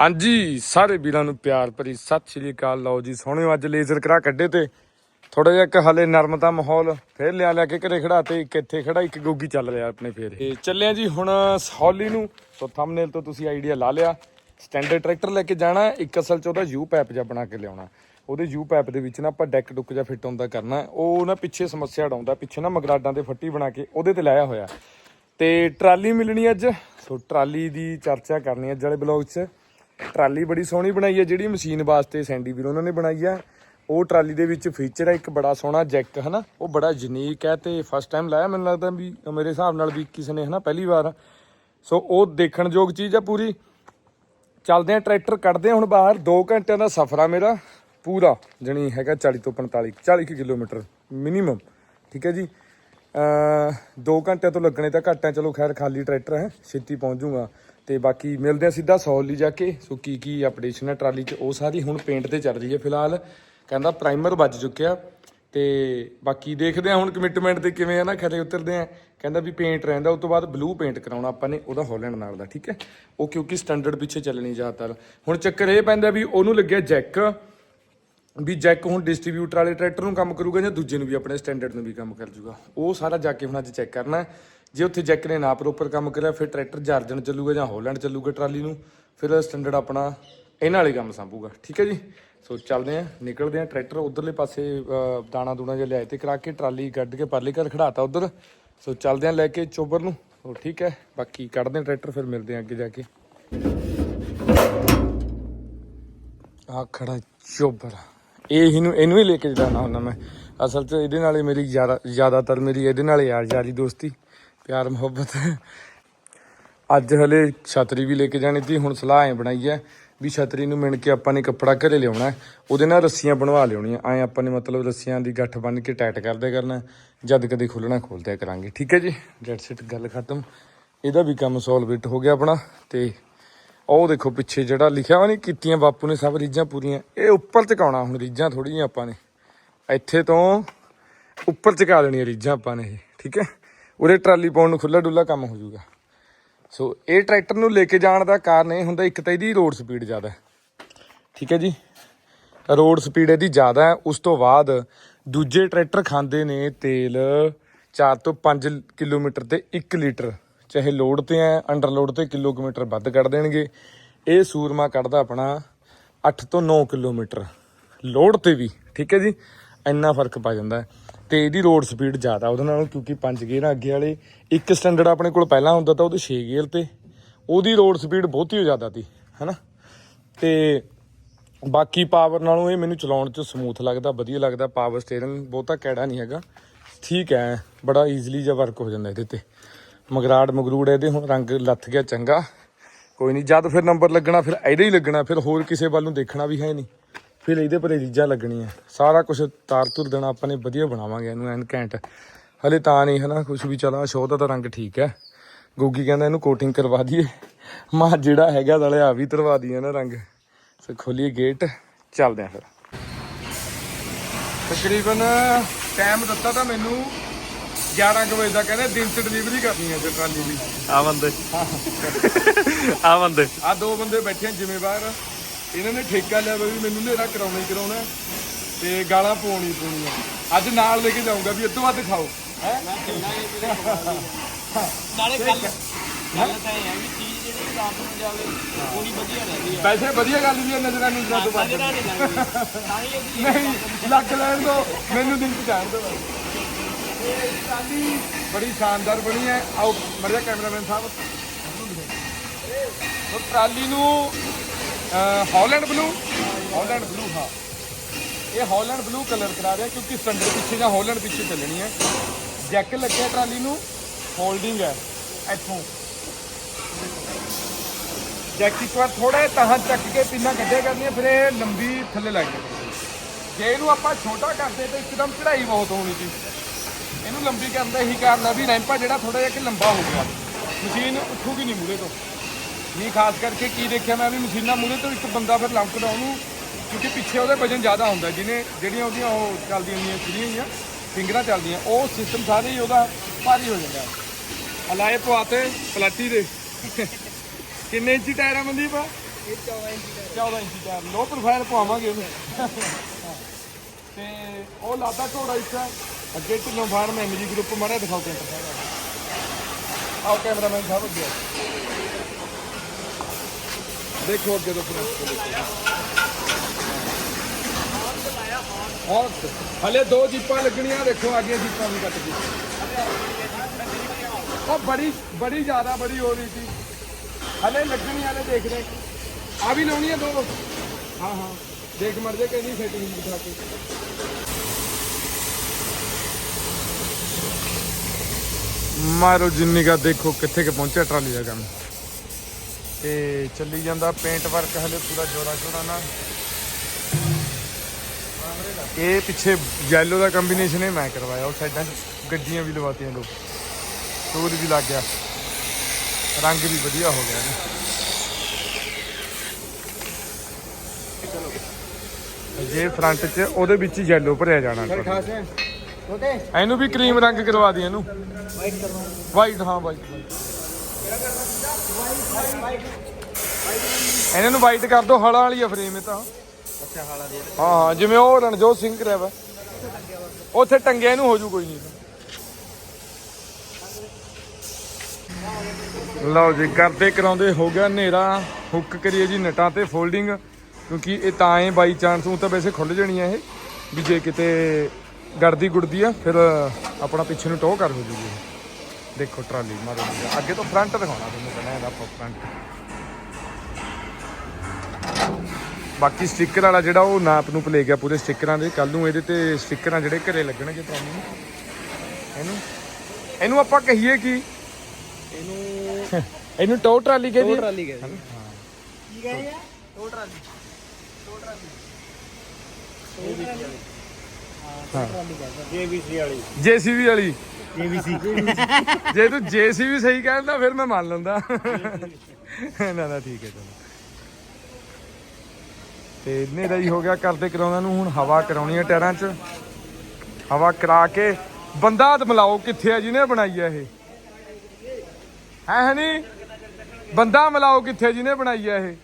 ਹਾਂਜੀ, ਸਾਰੇ ਵੀਰਾਂ ਨੂੰ ਪਿਆਰ ਭਰੀ ਸਤਿ ਸ਼੍ਰੀ ਅਕਾਲ। ਲਓ ਜੀ, ਸੋਹਣੇ ਅੱਜ ਲੇਜ਼ਰ ਕਰਾ ਕੱਢੇ ਤੇ। ਥੋੜਾ ਜਿਹਾ ਇੱਕ ਹਲੇ ਨਰਮਤਾ ਮਾਹੌਲ, ਫੇਰ ਲਿਆ ਲਿਆ ਕੇ ਘਰੇ ਖੜਾ ਤੇ ਇੱਕ ਇੱਥੇ ਖੜਾ, ਇੱਕ ਗੋਗੀ ਚੱਲ ਰਿਹਾ ਆਪਣੇ ਫੇਰ। ਤੇ ਚੱਲਿਆ ਜੀ ਹੁਣ ਸੌਲੀ ਨੂੰ। ਸੋ ਥੰਬਨੇਲ ਤੋਂ ਤੁਸੀਂ ਆਈਡੀਆ ਲਾ ਲਿਆ। ਸਟੈਂਡਰਡ ਟਰੈਕਟਰ ਲੈ ਕੇ ਜਾਣਾ, ਇੱਕ ਅਸਲ ਚ ਉਹਦਾ ਯੂ ਪੈਪ ਜਿਹਾ ਬਣਾ ਕੇ ਲਿਆਉਣਾ। ਉਹਦੇ ਯੂ ਪੈਪ ਦੇ ਵਿੱਚ ਨਾ ਆਪਾਂ ਡੈਕ ਡੁੱਕ ਜਿਹਾ ਫਿੱਟ ਹੁੰਦਾ ਕਰਨਾ। ਉਹ ਨਾ ਪਿੱਛੇ ਸਮੱਸਿਆ ਡਾਉਂਦਾ ਪਿੱਛੇ ਨਾ ਮਗਰਾਡਾਂ ਤੇ ਫੱਟੀ ਬਣਾ ਕੇ ਉਹਦੇ ਤੇ ਲਾਇਆ ਹੋਇਆ। ਤੇ ਟਰਾਲੀ ਮਿਲਣੀ ਅੱਜ। ਸੋ ਟਰਾਲੀ ਦੀ ਚਰਚਾ ਕਰਨੀ ਅੱਜ ਵਾਲੇ ਬਲੌਗ 'ਚ। ਟਰਾਲੀ ਬੜੀ ਸੋਹਣੀ ਬਣਾਈ ਹੈ, ਜਿਹੜੀ ਮਸ਼ੀਨ ਵਾਸਤੇ ਸੈਂਡੀ ਵੀਰ ਉਹਨਾਂ ਨੇ ਬਣਾਈ ਹੈ ਉਹ ਟਰਾਲੀ ਦੇ ਵਿੱਚ ਫੀਚਰ ਹੈ ਇੱਕ ਬੜਾ ਸੋਹਣਾ ਜੈਕ, ਹਨਾ? ਉਹ ਬੜਾ ਯੂਨੀਕ ਹੈ ਤੇ ਫਸਟ ਟਾਈਮ ਲਾਇਆ, ਮੈਨੂੰ ਲੱਗਦਾ ਵੀ ਮੇਰੇ ਹਿਸਾਬ ਨਾਲ ਵੀ ਕਿਸੇ ਨੇ, ਹਨਾ, ਪਹਿਲੀ ਵਾਰ। ਸੋ ਉਹ ਦੇਖਣ ਯੋਗ ਚੀਜ਼ ਆ ਪੂਰੀ। ਚੱਲਦੇ ਆ, ਟਰੈਕਟਰ ਕੱਢਦੇ ਆ ਹੁਣ ਬਾਹਰ। 2 ਘੰਟਿਆਂ ਦਾ ਸਫ਼ਰ ਆ ਮੇਰਾ, ਪੂਰਾ, ਜਣੀ ਹੈਗਾ 40 ਤੋਂ 45 40 ਕੁ ਕਿਲੋਮੀਟਰ ਮਿਨੀਮਮ ਠੀਕ ਹੈ ਜੀ? ਅ 2 ਘੰਟਿਆਂ ਤੋਂ ਲੱਗਣੇ ਤਾਂ ਘੱਟ ਹੈ ਚਲੋ ਖੈਰ, ਖਾਲੀ ਟਰੈਕਟਰ ਹੈ, ਛੇਤੀ ਪਹੁੰਚ ਜਾਊਗਾ ਤੇ ਬਾਕੀ ਮਿਲਦੇ ਆ ਸਿੱਧਾ ਸੌਲ ਲਈ ਜਾ ਕੇ। ਸੋ ਕੀ ਕੀ ਅਪਡੇਸ਼ਨ ਹੈ ਟਰਾਲੀ 'ਚ, ਉਹ ਸਾਰੀ ਹੁਣ ਪੇਂਟ ਤੇ ਚੱਲ ਰਹੀ ਹੈ ਫਿਲਹਾਲ। ਕਹਿੰਦਾ ਪ੍ਰਾਈਮਰ ਵੱਜ ਚੁੱਕਿਆ। ਤੇ ਬਾਕੀ ਦੇਖਦੇ ਆ ਹੁਣ ਕਮਿਟਮੈਂਟ ਤੇ ਕਿਵੇਂ ਆ ਨਾ, ਖਰੇ ਉਤਰਦੇ ਆ ਕਹਿੰਦਾ ਵੀ ਪੇਂਟ ਰਹਿੰਦਾ ਉਸ ਤੋਂ ਬਾਅਦ ਬਲੂ ਪੇਂਟ ਕਰਾਉਣਾ ਆਪਾਂ ਨੇ, ਉਹਦਾ ਹਾਲੈਂਡ ਨਾਲ ਦਾ, ਠੀਕ ਹੈ? ਉਹ ਕਿਉਂਕਿ ਸਟੈਂਡਰਡ ਪਿੱਛੇ ਚੱਲਣੀ ਜ਼ਿਆਦਾਤਰ। ਹੁਣ ਚੱਕਰ ਇਹ ਪੈਂਦਾ ਵੀ ਉਹਨੂੰ ਲੱਗਿਆ ਜੈਕ ਵੀ ਜੈਕ ਹੁਣ ਡਿਸਟ੍ਰੀਬਿਊਟਰ ਵਾਲੇ ਟਰੈਕਟਰ ਨੂੰ ਕੰਮ ਕਰੂਗਾ ਜਾਂ ਦੂਜੇ ਨੂੰ ਵੀ, ਆਪਣੇ ਸਟੈਂਡਰਡ ਨੂੰ ਵੀ ਕੰਮ ਕਰ ਜੂਗਾ। ਉਹ ਸਾਰਾ ਜਾ ਕੇ ਹੁਣ ਅੱਜ ਚੈੱਕ ਕਰਨਾ ਜੇ ਉੱਥੇ ਜੈਕ ਨੇ ਨਾ ਪ੍ਰੋਪਰ ਕੰਮ ਕਰਿਆ, ਫਿਰ ਟਰੈਕਟਰ ਜਾਰਜਨ ਚੱਲੂਗਾ ਜਾਂ ਹੋਲੈਂਡ ਚੱਲੂਗਾ ਟਰਾਲੀ ਨੂੰ, ਫਿਰ ਸਟੈਂਡਰਡ ਆਪਣਾ ਇਹਨਾਂ ਵਾਲੇ ਕੰਮ ਸੰਭੂਗਾ। ਠੀਕ ਹੈ ਜੀ? ਸੋ ਚੱਲਦੇ ਆਂ ਨਿਕਲਦੇ ਆਂ ਟਰੈਕਟਰ ਉਧਰਲੇ ਪਾਸੇ ਦਾਣਾ ਦੂਣਾ ਜਿਹਾ ਲਿਆਏ ਤੇ ਕਰਾ ਕੇ ਟਰਾਲੀ ਕੱਢ ਕੇ ਪਰਲੇ ਘਰ ਖੜਾਤਾ ਉਧਰ। ਸੋ ਚੱਲਦੇ ਆਂ ਲੈ ਕੇ ਚੋਬਰ ਨੂੰ। ਸੋ ਠੀਕ ਹੈ, ਬਾਕੀ ਕੱਢਦੇ ਆਂ ਟਰੈਕਟਰ, ਫਿਰ ਮਿਲਦੇ ਆਂ ਅੱਗੇ ਜਾ ਕੇ। ਆ ਖੜਾ ਚੋਬਰ। ਇਹ ਇਹਨੂੰ ਇਹਨੂੰ ਹੀ ਲੈ ਕੇ ਜਾਣਾ ਹੁੰਦਾ ਮੈਂ। ਅਸਲ 'ਚ ਇਹਦੇ ਨਾਲ ਹੀ ਮੇਰੀ ਜ਼ਿਆਦਾ, ਜ਼ਿਆਦਾਤਰ ਮੇਰੀ ਇਹਦੇ ਨਾਲ ਯਾਰ ਯਾਰੀ ਦੋਸਤੀ। ਪਿਆਰ ਮੁਹੱਬਤ। ਅੱਜ ਹਲੇ ਛਤਰੀ ਵੀ ਲੈ ਕੇ ਜਾਣੀ ਸੀ, ਹੁਣ ਸਲਾਹ ਐ ਬਣਾਈ ਐ ਵੀ ਛਤਰੀ ਨੂੰ ਮਿਣ ਕੇ ਆਪਾਂ ਨੇ ਕੱਪੜਾ ਘਰੇ ਲਿਆਉਣਾ, ਉਹਦੇ ਨਾਲ ਰੱਸੀਆਂ ਬਣਵਾ ਲਿਆਉਣੀਆਂ। ਐ ਆਪਾਂ ਨੇ ਮਤਲਬ ਰੱਸੀਆਂ ਦੀ ਗੱਠ ਬੰਨ ਕੇ ਟਾਈਟ ਕਰਦੇ ਕਰਨਾ, ਜਦ ਕਦੇ ਖੁੱਲਣਾ ਖੋਲਦਿਆ ਕਰਾਂਗੇ। ਠੀਕ ਹੈ ਜੀ ਡੈਟਸ ਇਟ ਗੱਲ ਖਤਮ। ਇਹਦਾ ਵੀ ਕੰਮ ਸੋਲਵਿਟ ਹੋ ਗਿਆ ਆਪਣਾ, ਤੇ ਉਹ ਦੇਖੋ ਪਿੱਛੇ ਜਿਹੜਾ ਲਿਖਿਆ ਵਾ ਨਹੀਂ ਕੀਤੀਆਂ ਬਾਪੂ ਨੇ ਸਭ ਰੀਝਾਂ ਪੂਰੀਆਂ। ਇਹ ਉੱਪਰ ਚਕਾਉਣਾ ਹੁਣ ਰੀਝਾਂ ਥੋੜੀਆਂ ਆਪਾਂ ਨੇ। ਇੱਥੇ ਤੋਂ ਉੱਪਰ ਚਕਾ ਦੇਣੀਆਂ ਰੀਝਾਂ ਆਪਾਂ ਨੇ ਇਹ, ਠੀਕ ਹੈ ਉਰੇ ਟਰਾਲੀ ਪਾਉਣ ਨੂੰ ਖੁੱਲਾ ਡੁੱਲਾ ਕੰਮ ਹੋ ਜਾਊਗਾ। ਸੋ ਇਹ ਟਰੈਕਟਰ ਨੂੰ ਲੈ ਕੇ ਜਾਣ ਦਾ ਕਾਰਨ ਇਹ ਹੁੰਦਾ ਇੱਕ ਤਾਂ ਇਹਦੀ ਰੋਡ ਸਪੀਡ ਜ਼ਿਆਦਾ ਠੀਕ ਹੈ ਜੀ? ਰੋਡ ਸਪੀਡ ਇਹਦੀ ਜ਼ਿਆਦਾ ਹੈ। ਉਸ ਤੋਂ ਬਾਅਦ ਦੂਜੇ ਟਰੈਕਟਰ ਖਾਂਦੇ ਨੇ ਤੇਲ 4 ਤੋਂ 5 ਕਿਲੋਮੀਟਰ ਤੇ 1 ਲੀਟਰ। ਚਾਹੇ ਲੋਡ ਤੇ ਹੈ ਅੰਡਰ ਲੋਡ ਤੇ ਕਿਲੋਮੀਟਰ ਵੱਧ ਕੱਢ ਦੇਣਗੇ। ਇਹ ਸੂਰਮਾ ਕੱਢਦਾ ਆਪਣਾ 8 ਤੋਂ 9 ਕਿਲੋਮੀਟਰ। ਲੋਡ ਤੇ ਵੀ। ਠੀਕ ਹੈ ਜੀ? ਇੰਨਾ ਫ਼ਰਕ ਪਾ ਜਾਂਦਾ ਹੈ। ਤੇ ਇਹਦੀ ਰੋਡ ਸਪੀਡ ਜ਼ਿਆਦਾ ਉਹਦੇ ਨਾਲੋਂ ਕਿਉਂਕਿ ਪੰਜ ਗੇਅਰ ਅੱਗੇ ਵਾਲੇ, ਇੱਕ ਸਟੈਂਡਰਡ ਆਪਣੇ ਕੋਲ ਪਹਿਲਾਂ ਹੁੰਦਾ ਤਾਂ ਉਹਦੇ 6 ਗੇਅਰ ਤੇ। ਉਹਦੀ ਰੋਡ ਸਪੀਡ ਬਹੁਤੀ ਹੋ ਜ਼ਿਆਦਾ ਸੀ, ਹਨਾ? ਤੇ ਬਾਕੀ ਪਾਵਰ ਨਾਲੋਂ ਇਹ ਮੈਨੂੰ ਚਲਾਉਣ 'ਚ ਸਮੂਥ ਲੱਗਦਾ, ਵਧੀਆ ਲੱਗਦਾ ਪਾਵਰ ਸਟੀਅਰਿੰਗ ਬਹੁਤਾ ਕਿਹੜਾ ਨਹੀਂ ਹੈਗਾ। ਠੀਕ ਹੈ, ਬੜਾ ਈਜ਼ੀਲੀ ਜਿਹਾ ਵਰਕ ਹੋ ਜਾਂਦਾ ਇਹਦੇ ਤੇ। ਮਗਰਾੜ ਮਗਰੂੜ ਇਹਦੇ ਹੁਣ ਰੰਗ ਲੱਥ ਗਿਆ ਚੰਗਾ। ਕੋਈ ਨਹੀਂ, ਜਦ ਫਿਰ ਨੰਬਰ ਲੱਗਣਾ, ਫਿਰ ਇਹਦੇ ਹੀ ਲੱਗਣਾ, ਫਿਰ ਹੋਰ ਕਿਸੇ ਵੱਲ ਨੂੰ ਦੇਖਣਾ ਵੀ ਹੈ ਨਹੀਂ। ਫਿਰ ਇਹਦੇ ਪਰੇ ਰੀਜਾਂ ਲੱਗਣੀਆਂ। ਸਾਰਾ ਕੁਝ ਤਾਰ ਤੁਰ ਦੇਣਾ ਆਪਾਂ ਨੇ ਵਧੀਆ ਬਣਾਵਾਂਗੇ ਇਹਨੂੰ ਐਨ ਘੈਂਟ। ਹਲੇ ਤਾਂ ਨਹੀਂ ਹਨਾ ਕੁਝ ਵੀ ਚਲਾ ਸ਼ੋਅ ਦਾ ਤਾਂ ਰੰਗ ਠੀਕ ਹੈ। ਗੋਗੀ ਕਹਿੰਦਾ ਇਹਨੂੰ ਕੋਟਿੰਗ ਕਰਵਾ ਦਈਏ। ਮਾ ਜਿਹੜਾ ਹੈਗਾ ਨਾਲੇ ਆ ਵੀ ਤਰਵਾ ਦਈਏ ਨਾ ਰੰਗ। ਸੋ ਖੋਲੀਏ ਗੇਟ ਚੱਲਦੇ ਆ ਫਿਰ। ਤਕਰੀਬਨ ਟਾਈਮ ਦਿੱਤਾ ਤਾਂ ਮੈਨੂੰ 11 ਕੁ ਵਜੇ ਦਾ ਕਹਿੰਦੇ ਦਿਨ ਚ ਡਿਲੀਵਰੀ ਕਰਨੀ ਹੈ ਟਰਾਲੀ ਦੀ। ਆ ਬੰਦੇ। ਆ ਬੰਦੇ। ਆ ਦੋ ਬੰਦੇ ਬੈਠੇ ਜ਼ਿੰਮੇਵਾਰ। ਇਹਨਾਂ ਨੇ ਠੇਕਾ ਲਿਆ ਵਾ ਵੀ ਮੈਨੂੰ ਨੇਰਾ ਕਰਾਉਣਾ ਹੀ ਕਰਾਉਣਾ ਹੈ ਤੇ ਗਾਲਾਂ ਪਾਉਣੀ ਪਾਉਣੀਆਂ। ਅੱਜ ਨਾਲ ਲੈ ਕੇ ਜਾਊਂਗਾ ਵੀ ਅੱਧੋ ਵੱਧ ਖਾਓ। ਹੈ? ਨਾਲੇ ਗੱਲ ਗੱਲ ਤਾਂ ਇਹ ਹੈ ਵੀ ਚੀਜ਼ ਜਿਹੜੀ ਰਾਤ ਨੂੰ ਜਾਵੇ ਉਹੀ ਵਧੀਆ ਰਹਿੰਦੀ ਹੈ ਵੈਸੇ ਵਧੀਆ ਗੱਲ ਵੀ ਹੈ ਨਜ਼ਰਾਂ ਤੋਂ ਬਾਅਦ ਜਿਹੜਾ ਨਹੀਂ ਲੱਗ ਲੈਣ ਦੋ ਮੈਨੂੰ ਦਿਲ ਚ ਜਾਣ ਦੋ। ਬੜੀ ਸ਼ਾਨਦਾਰ ਬਣੀ ਹੈ। ਆਓ ਮਰਿਆ ਕੈਮਰਾਮੈਨ ਸਾਹਿਬ। ਉਹ ਟਰਾਲੀ ਨੂੰ ਹਾਲੈਂਡ ਬਲੂ ਹਾਲੈਂਡ ਬਲੂ ਹਾਂ। ਇਹ ਹਾਲੈਂਡ ਬਲੂ ਕਲਰ ਕਰਾ ਰਿਹਾ ਕਿਉਂਕਿ ਸਟੈਂਡਰਡ ਪਿੱਛੇ ਜਾਂ ਹਾਲੈਂਡ ਪਿੱਛੇ ਚੱਲਣੀ ਹੈ। ਜੈਕ ਲੱਗਿਆ ਟਰਾਲੀ ਨੂੰ। ਹੋਲਡਿੰਗ ਹੈ। ਇੱਥੋਂ। ਜੈਕ ਇੱਕ ਵਾਰ ਥੋੜਾ ਤਾਂ ਚੱਕ ਕੇ ਪਿੰਨਾ ਕੱਢਿਆ ਕਰਨੀਆਂ, ਫਿਰ ਇਹ ਲੰਬੀ ਥੱਲੇ ਲੱਗ ਜਾਂਦੀ ਜੇ ਇਹਨੂੰ ਆਪਾਂ ਛੋਟਾ ਕਰਦੇ ਤਾਂ ਇੱਕਦਮ ਚੜਾਈ ਬਹੁਤ ਹੋਣੀ ਸੀ। ਇਹਨੂੰ ਲੰਬੀ ਕਰਨ ਦਾ ਇਹੀ ਕਾਰਨ ਆ ਵੀ ਰੈਂਪਾ ਜਿਹੜਾ ਥੋੜਾ ਜਿਹਾ ਕਿ ਲੰਬਾ ਹੋ ਗਿਆ। ਮਸ਼ੀਨ ਉੱਠੂਗੀ ਨਹੀਂ ਮੂਰੇ ਤੋਂ। ਨਹੀਂ ਖਾਸ ਕਰਕੇ ਕੀ ਦੇਖਿਆ ਮੈਂ ਵੀ ਮਸ਼ੀਨਾਂ ਮੂਰੇ ਤੋਂ ਇੱਕ ਬੰਦਾ ਫਿਰ ਲੰਕਦਾ ਉਹਨੂੰ ਕਿਉਂਕਿ ਪਿੱਛੇ ਉਹਦੇ ਵਜਨ ਜ਼ਿਆਦਾ ਹੁੰਦਾ ਜਿਹਨੇ ਜਿਹੜੀਆਂ ਉਹਦੀਆਂ ਉਹ ਚੱਲਦੀਆਂ ਹੁੰਦੀਆਂ ਖੁੱਲੀਆਂ ਹੋਈਆਂ ਫਿੰਗਰਾਂ ਚੱਲਦੀਆਂ ਉਹ ਸਿਸਟਮ ਸਾਰੇ ਹੀ ਉਹਦਾ ਭਾਰੀ ਹੋ ਜਾਂਦਾ। ਅਲਾਏ ਪਵਾਤੇ ਪਲਾਟੀ ਦੇ। ਕਿੰਨੇ ਇੰਚੀ ਟਾਇਰ ਆ ਮਨਦੀਪ? ਇਹ 14 ਇੰਚੀ ਦਾ 14 ਇੰਚੀ ਟਾਇਰ। ਲੋ ਪ੍ਰੋਫਾਈਲ ਪਵਾਵਾਂਗੇ ਉਹਨੂੰ ਤੇ ਉਹ ਲਾਦਾ ਘੋੜਾ ਇੱਥੇ ਅੱਗੇ ਢਿੱਲੋਂ ਫਾਰਮ ਐਮਜੀ ਗਰੁੱਪ ਮਾਰਿਆ ਦਿਖਾਓ ਕੈਂਟਰ ਸਾਹਿਬ ਆਓ ਕੈਮਰਾਮੈਨ ਸਾਹਿਬ ਅੱਗੇ। ਦੇਖੋ ਅੱਗੇ ਤੋਂ ਹਾਂ ਹਲੇ ਦੋ ਜੀਪਾਂ ਲੱਗਣੀਆਂ, ਦੇਖੋ ਅੱਗੇ ਜੀਪਾਂ ਵੀ ਕੱਟ ਗਈ ਉਹ ਬੜੀ ਬੜੀ ਜ਼ਿਆਦਾ ਬੜੀ ਹੋ ਰਹੀ ਸੀ। ਹਲੇ ਲੱਗਣੀ ਹਲੇ ਦੇਖਦੇ। ਆ ਵੀ ਲਾਉਣੀ ਆ ਦੋ। ਹਾਂ ਹਾਂ। ਦੇਖ ਮਰ ਜੇ ਕਹਿੰਦੀ ਸੈਟਿੰਗ ਬਿਠਾ ਕੇ। ਮਾਰੋ ਜਿੰਨੀ ਕਾ ਦੇਖੋ ਕਿੱਥੇ ਕਿ ਪਹੁੰਚਿਆ ਟਰਾਲੀ ਦਾ ਕੰਮ। ਤੇ ਚੱਲੀ ਜਾਂਦਾ ਪੇਂਟ ਵਰਕ ਹਲੇ ਪੂਰਾ ਜੋਰਾ ਜੋਰਾ ਨਾਲ। ਇਹ ਪਿੱਛੇ ਯੈਲੋ ਦਾ ਕੰਬੀਨੇਸ਼ਨ ਹੈ ਮੈਂ ਕਰਵਾਇਆ ਉਹ ਸਾਈਡਾਂ ਗੱਡੀਆਂ ਵੀ ਲਵਾਤੀਆਂ ਲੋਕ। ਟੂਰ ਵੀ ਲੱਗ ਗਿਆ। ਰੰਗ ਵੀ ਵਧੀਆ ਹੋ ਗਿਆ। ਨਾ ਜੇ ਫਰੰਟ 'ਚ ਉਹਦੇ ਵਿੱਚ ਯੈਲੋ ਭਰਿਆ ਜਾਣਾ ਇਹਨੂੰ ਵੀ ਕਰੀਮ ਰੰਗ ਕਰਵਾ ਦੀ ਇਹਨੂੰ। ਵਾਈਟ ਕਰਵਾ ਵਾਈਟ ਹਾਂ ਵਾਈਟ ਇਹਨਾਂ ਨੂੰ ਵਾਈਟ ਕਰ ਦੋ ਹਲਾਂ ਵਾਲੀ ਆ ਫਰੇਮ ਇਹ ਤਾਂ। ਅੱਛਾ ਹਾਲਾ ਦੇ ਹਾਂ ਹਾਂ ਜਿਵੇਂ ਉਹ ਰਣਜੋਤ ਸਿੰਘ ਕਰਿਆ ਵਾ। ਉੱਥੇ ਟੰਗਿਆ ਇਹਨੂੰ ਹੋ ਜੂ ਕੋਈ ਨਹੀਂ। ਲਓ ਜੀ ਕਰਦੇ ਕਰਾਉਂਦੇ ਹੋ ਗਿਆ ਹਨੇਰਾ। ਹੁੱਕ ਕਰੀਏ ਜੀ ਨਟਾਂ ਤੇ ਫੋਲਡਿੰਗ ਕਿਉਂਕਿ ਇਹ ਤਾਂ ਐ ਬਾਈ ਚਾਂਸ ਉਹ ਤਾਂ ਵੈਸੇ ਖੁੱਲ ਜਾਣੀਆਂ ਇਹ ਵੀ ਜੇ ਕਿਤੇ ਗੜਦੀ ਗੁੜਦੀ ਆ ਫਿਰ ਆਪਣਾ ਪਿੱਛੇ ਨੂੰ ਟੋ ਕਰ ਹੋ ਜੂਗੀ। ਦੇਖੋ ਟਰਾਲੀ ਮਾਰੋ। ਅੱਗੇ ਤੋਂ ਫਰੰਟ ਦਿਖਾਉਣਾ ਤੁਹਾਨੂੰ ਪਹਿਲਾਂ ਇਹਦਾ ਫਰੰਟ ਬਾਕੀ ਸਟicker ਵਾਲਾ ਜਿਹੜਾ ਉਹ ਨਾਪ ਨੂੰ ਪਲੇ ਗਿਆ ਪੂਰੇ ਸਟickਰਾਂ ਦੇ। ਕੱਲ ਨੂੰ ਇਹਦੇ ਤੇ ਸਟickਰਾਂ ਜਿਹੜੇ ਘਰੇ ਲੱਗਣਗੇ ਤੁਹਾਨੂੰ। ਇਹਨੂੰ ਇਹਨੂੰ ਆਪਾਂ ਕਹੀਏ ਕਿ? ਇਹਨੂੰ ਇਹਨੂੰ ਟੋ ਟਰਾਲੀ ਟੋ ਕਹਿੰਦੀ ਟਰਾਲੀ ਗਏ ਕੀ ਗਏ ਆ? Tow trolley. Tow trolley. ਹਾਂ। ਜੇਬੀਸੀ ਵਾਲੀ। ਜੀਸੀਬੀ ਵਾਲੀ। ਜੇਬੀਸੀ ਜੇ ਤੂੰ ਜੀਸੀਬੀ ਸਹੀ ਕਹਿੰਦਾ, ਫਿਰ ਮੈਂ ਮੰਨ ਲੈਂਦਾ ਨਾ ਨਾ, ਠੀਕ ਹੈ, ਚਲੋ। ਤੇ ਹਨੇਰਾ ਹੀ ਹੋ ਗਿਆ ਕਰਦੇ ਕਰਾਉਣਾ ਨੂੰ। ਹੁਣ ਹਵਾ ਕਰਾਉਣੀ ਹੈ ਟਾਇਰਾਂ 'ਚ। ਹਵਾ ਕਰਾ ਕੇ ਬੰਦਾ ਮਿਲਾਓ, ਕਿੱਥੇ ਆ ਜਿਹਨੇ ਬਣਾਈ ਆ ਇਹ। ਹੈ ਹਨੀ ਬੰਦਾ ਮਿਲਾਓ, ਕਿੱਥੇ ਜਿਹਨੇ ਬਣਾਈ ਆ ਇਹ।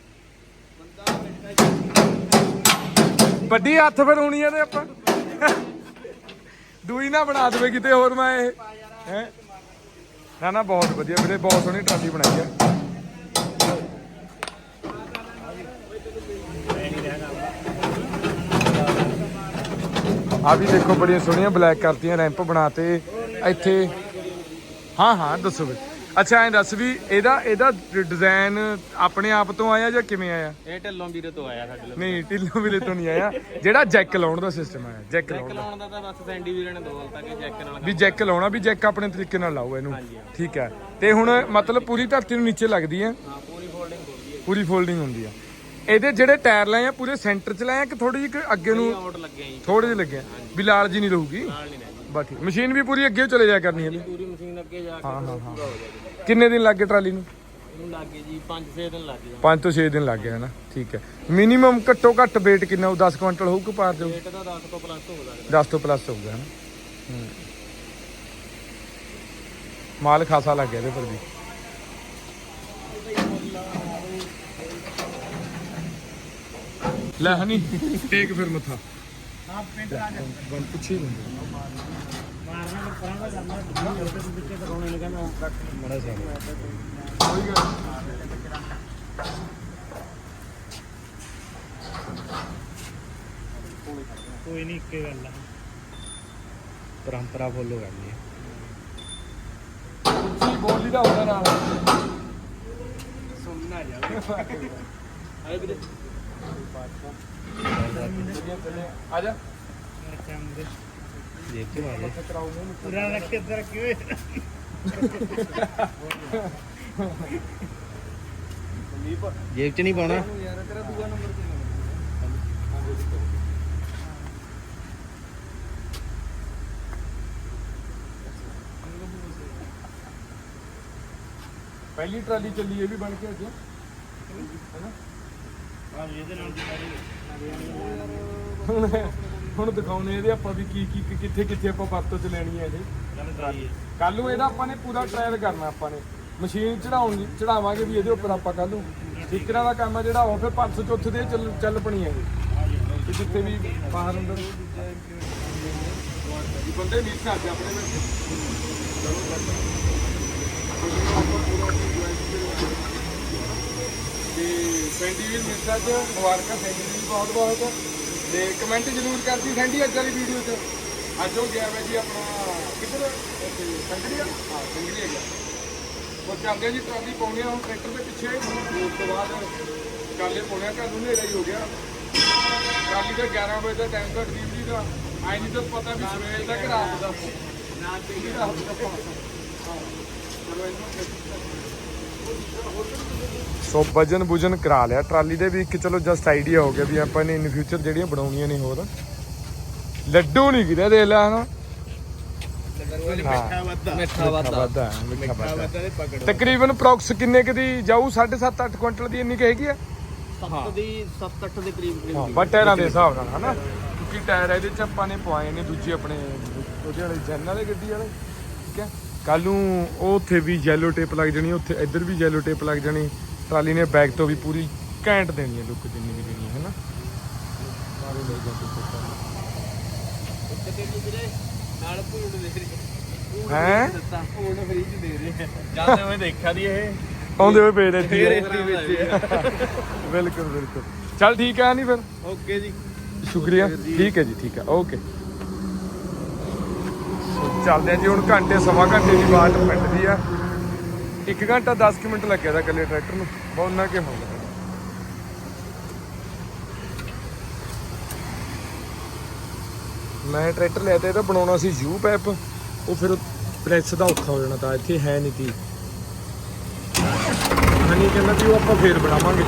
ਵੱਡੀ ਹੱਥ ਫਿਰ ਹੋਣੀ ਆ ਤੇ ਆਪਾਂ। ਦੂਈ ਨਾ ਬਣਾ ਦੇਵੇ ਕਿਤੇ ਹੋਰ ਮੈਂ ਇਹ। ਹੈ? ਨਾ ਨਾ, ਬਹੁਤ ਵਧੀਆ ਵੀਰੇ, ਬਹੁਤ ਸੋਹਣੀ ਟਰਾਲੀ ਬਣਾਈ ਹੈ ਆ ਵੀ ਦੇਖੋ, ਬੜੀਆਂ ਸੋਹਣੀਆਂ ਬਲੈਕ ਕਰਤੀਆਂ ਰੈਂਪ ਬਣਾਤੇ। ਇੱਥੇ ਹਾਂ ਹਾਂ, ਦੱਸੋ ਵੀ ਅੱਛਾ ਐਂ ਦੱਸ ਵੀ ਇਹਦਾ ਇਹਦਾ ਡਿਜ਼ਾਈਨ ਆਪਣੇ ਆਪ ਤੋਂ ਆਇਆ ਜਾਂ ਕਿਵੇਂ ਆਇਆ? ਇਹ ਢੱਲੋਂ ਵੀਰੇ ਤੋਂ ਆਇਆ ਸਾਡੇ ਲਈ। ਨਹੀਂ ਢਿੱਲੋਂ ਵੀਰੇ ਤੋਂ ਨਹੀਂ ਆਇਆ। ਜਿਹੜਾ ਜੈਕ ਲਾਉਣ ਦਾ ਸਿਸਟਮ ਆਇਆ ਜੈਕ ਲਾਉਣ ਦਾ। ਲਾਉਣ ਦਾ ਤਾਂ ਬਸ ਸੈਂਡੀ ਵੀਰੇ ਨੇ ਦੋਲਤਾ ਕਿ ਚੈੱਕ ਨਾਲ ਵੀ ਜੈਕ ਲਾਉਣਾ ਵੀ ਜੈਕ ਆਪਣੇ ਤਰੀਕੇ ਨਾਲ ਲਾਓ ਇਹਨੂੰ। ਹਾਂ। ਠੀਕ ਹੈ। ਤੇ ਹੁਣ ਮਤਲਬ ਪੂਰੀ ਧਰਤੀ ਨੂੰ ਨੀਚੇ ਲੱਗਦੀ ਹੈ। ਹਾਂ ਪੂਰੀ ਫੋਲਡਿੰਗ ਹੋਈ ਹੈ। ਪੂਰੀ ਫੋਲਡਿੰਗ ਹੁੰਦੀ ਆ ਇਹਦੇ ਜਿਹੜੇ ਟਾਇਰ ਲਾਏ ਆ ਪੂਰੇ ਸੈਂਟਰ 'ਚ ਲਾਏ ਆ ਕਿ ਥੋੜੀ ਜਿਹੀ ਅੱਗੇ ਨੂੰ ਆਊਟ ਲੱਗਿਆ ਜੀ। ਥੋੜੇ ਜਿਹੇ ਲੱਗੇ ਆ? ਵੀ ਲਾਲ ਜੀ ਨਹੀਂ ਰਹੂਗੀ? ਨਾਲ ਨਹੀਂ ਬਾਕੀ ਮਸ਼ੀਨ ਵੀ ਪੂਰੀ ਅੱਗੇ ਚਲੇ ਜਾਇਆ ਕਰਨੀ ਹੈ। ਪੂਰੀ ਮਸ਼ੀਨ ਅੱਗੇ ਜਾ ਕੇ ਹਾਂ, ਹਾਂ, ਪੂਰਾ ਹੋ ਜਾਏਗਾ। ਕਿੰਨੇ ਦਿਨ ਲੱਗੇ ਟਰਾਲੀ ਨੂੰ? ਇਹਨੂੰ ਲੱਗੇ ਜੀ 5-6 ਦਿਨ ਲੱਗ ਗਏ 5 ਤੋਂ 6 ਦਿਨ ਲੱਗ ਗਏ ਹਨਾ ਠੀਕ ਹੈ। ਮਿਨੀਮਮ ਘੱਟੋ ਘੱਟ weight ਕਿੰਨਾ ਉਹ 10 ਕੁਇੰਟਲ ਹੋਊ ਕਿ ਪਾਰ ਜਾਊ ਰੇਟ ਦਾ 10 ਤੋਂ ਪਲੱਸ ਹੋ ਸਕਦਾ 10 ਤੋਂ ਪਲੱਸ ਹੋਊਗਾ ਹਨਾ ਹੂੰ। ਮਾਲ ਖਾਸਾ ਲੱਗ ਗਿਆ ਇਹਦੇ ਪਰ ਵੀ। ਲੈ ਹਨੀ ਟੇਕ ਫਿਰ ਮੱਥਾ। ਜਾ ਪੁੱਛੀ ਮੜਾ ਕੋਈ ਗੱਲ ਕੋਈ ਨਹੀਂ ਇੱਕੇ ਗੱਲ ਆ। ਪਰੰਪਰਾ ਫੋਲੋ ਕਰਨੀ ਹੈ ਉੱਚੀ ਬੋਲੀ ਦਾ ਹੁੰਦਾ ਨਾਲ। ਸੁਣਨਾ ਜਾਵੇ ਆਏ ਵੀਰੇ। ਆ ਜਾ। ਚੰਦੇ ਦੇਖ ਕੇ ਮਾਰੇ ਕਰਾਉਂਗੇ ਪੂਰਾ ਰੱਖ ਕੇ ਇੱਧਰ ਕਿਵੇਂ ਜੇਬ ਚ ਨਹੀਂ ਪਾਉਣਾ। ਯਾਰ ਤੇਰਾ ਦੂਆ ਨੰਬਰ ਪਹਿਲੀ ਟਰਾਲੀ ਚੱਲੀ ਇਹ ਵੀ ਬਣ ਕੇ ਅੱਜ ਹੈਨਾ? ਹਾਂ ਇਹਦੇ ਨਾਲ ਹੁਣ ਹੁਣ ਦਿਖਾਉਣੇ ਇਹਦੇ ਆਪਾਂ ਵੀ ਕੀ ਕੀ ਕਿੱਥੇ ਕਿੱਥੇ ਆਪਾਂ ਵਰਤੋਂ ਚ ਲੈਣੀ ਹੈ ਇਹ ਦੀ ਕੱਲ ਨੂੰ ਇਹਦਾ ਆਪਾਂ ਨੇ ਪੂਰਾ ਟ੍ਰਾਇਲ ਕਰਨਾ ਆਪਾਂ ਨੇ। ਮਸ਼ੀਨ ਚੜਾਉਣ ਚੜਾਵਾਂਗੇ ਵੀ ਇਹਦੇ ਉੱਪਰ ਆਪਾਂ ਕੱਲ ਨੂੰ। ਠੀਕਰਾਂ ਦਾ ਕੰਮ ਹੈ ਜਿਹੜਾ ਉਹ ਫਿਰ 500 ਚੌਥੇ ਦੇ ਚੱਲ ਚੱਲ ਪਣੀ ਹੈ ਇਹ। ਤੇ ਜਿੱਥੇ ਵੀ ਬਾਹਰ ਅੰਦਰ ਬੰਦੇ ਵੀ ਸਾਡੇ ਆਪਣੇ ਵਿੱਚ ਤੇ ਸੈਂਡੀ ਵੀ ਚ ਮੁਬਾਰਕਾਂ ਸੈਂਡੀ ਦੀ ਬਹੁਤ ਬਹੁਤ ਤੇ ਕਮੈਂਟ ਜ਼ਰੂਰ ਕਰਦੀ ਸੈਂਡੀ ਅੱਜ ਵਾਲੀ ਵੀਡੀਓ 'ਚ ਅੱਜ ਉਹ ਗਿਆ ਵਾ ਜੀ ਆਪਣਾ ਕਿੱਧਰ ਇੱਥੇ ਸੰਗੜੀਆ ਹਾਂ ਸੰਗੜੀਆ ਗਿਆ ਉਹ ਚੱਲਦੇ ਜੀ ਟਰਾਲੀ ਪਾਉਣੇ ਆ ਹੁਣ ਟਰੈਕਟਰ ਦੇ ਪਿੱਛੇ ਉਸ ਤੋਂ ਬਾਅਦ ਕਾਲੇ ਪਾਉਣੇ ਆ ਘਰ ਨੂੰ ਹਨੇਰਾ ਹੀ ਹੋ ਗਿਆ ਟਰਾਲੀ ਦਾ 11 ਵਜੇ ਦਾ ਟਾਈਮ ਦਾ ਡਿਲੀਵਰੀ ਦਾ ਆਈ ਨਹੀਂ ਤਾਂ ਪਤਾ ਵੀ ਸਵੇਰ ਤੱਕ ਰਾਤ ਦਾ ਨਾ ਤੇ ਰਾਤ ਦਾ ਹਾਂ ਚਲੋ ਇਹਨੂੰ ਸੋ ਵਜਨ ਬੁਜਨ ਕਰਾ ਲਿਆ। ਟਰਾਲੀ ਦੇ ਵੀ ਇੱਕ ਚਲੋ ਜਸਟ ਆਈਡੀਆ ਹੋ ਗਿਆ ਵੀ ਆਪਾਂ ਨੇ ਇਨ ਫਿਊਚਰ ਜਿਹੜੀਆਂ ਬਣਾਉਣੀਆਂ ਨੇ ਹੋਰ। ਲੱਡੂ ਨਹੀਂ ਕਿਤੇ ਦੇ ਲੈ ਹਨਾ। ਮਿੱਠਾ ਵਾਦਾ ਮਿੱਠਾ ਵਾਦਾ ਤਕਰੀਬਨ ਪ੍ਰੋਕਸ ਕਿੰਨੇ ਕੁ ਦੀ ਜਾਊ? 7.5 8 ਕੁਇੰਟਲ ਦੀ ਇੰਨੀ ਕੁ ਹੈਗੀ ਆ? 7 ਦੀ 7 8 ਦੇ ਕਰੀਬ ਕਰੀਬ ਹਾਂ ਬਟ ਟਾਇਰਾਂ ਦੇ ਹਿਸਾਬ ਨਾਲ ਹਨਾ। ਕਿਉਂਕਿ ਟਾਇਰ ਇਹਦੇ ਚ ਆਪਾਂ ਨੇ ਪਵਾਏ ਨੇ ਦੂਜੇ ਆਪਣੇ ਉਹਦੇ ਵਾਲੇ ਜੈਨ ਵਾਲੇ ਗੱਡੀ ਵਾਲੇ ਠੀਕ ਹੈ। ਕੱਲ ਨੂੰ ਉਹ ਉੱਥੇ ਵੀ ਯੈਲੋ ਟੇਪ ਲੱਗ ਜਾਣੀ ਉੱਥੇ ਇੱਧਰ ਵੀ ਯੈਲੋ ਟੇਪ ਲੱਗ ਜਾਣੀ। ਟਰਾਲੀ ਨੇ ਬੈਕ ਤੋਂ ਵੀ ਪੂਰੀ ਘੈਂਟ ਦੇਣੀ ਹੈ ਲੁੱਕ ਜਿੰਨੀ ਵੀ ਦੇਣੀ ਹੈ ਹਨਾ? ਹੈਂ? ਜਾਂਦੇ ਹੋਏ ਦੇਖਿਆ ਦੀ ਇਹ। ਆਉਂਦੇ ਹੋਏ ਪੇ ਦਿੱਤੀ ਹੈ। ਬਿਲਕੁਲ ਬਿਲਕੁਲ। ਚੱਲ ਠੀਕ ਹੈ ਨਹੀਂ ਫਿਰ? ਓਕੇ ਜੀ। ਸ਼ੁਕਰੀਆ। ਠੀਕ ਹੈ ਜੀ ਠੀਕ ਹੈ। ਓਕੇ। ਚੱਲਦੇ ਆ ਜੀ ਹੁਣ ਘੰਟੇ ਸਵਾ ਘੰਟੇ ਦੀ ਬਾਤ ਪਿੰਡ ਦੀ ਆ। 1 ਘੰਟਾ 10 ਮਿੰਟ ਲੱਗਿਆ ਦਾ ਇਕੱਲੇ ਟਰੈਕਟਰ ਨੂੰ। ਬਹੁਤ ਨਾ ਕਿ ਹੋਊਗਾ ਮੈਂ ਟਰੈਕਟਰ ਲਿਆ ਤੇ ਇਹਦਾ ਬਣਾਉਣਾ ਸੀ ਯੂ ਪੈਪ। ਉਹ ਫਿਰ ਪ੍ਰੈਸ ਦਾ ਔਖਾ ਹੋ ਜਾਣਾ ਤਾਂ ਇੱਥੇ ਹੈ ਨਹੀਂ ਤੀ। ਹਨੀ ਕਹਿੰਦਾ ਵੀ ਉਹ ਆਪਾਂ ਫੇਰ ਬਣਾਵਾਂਗੇ।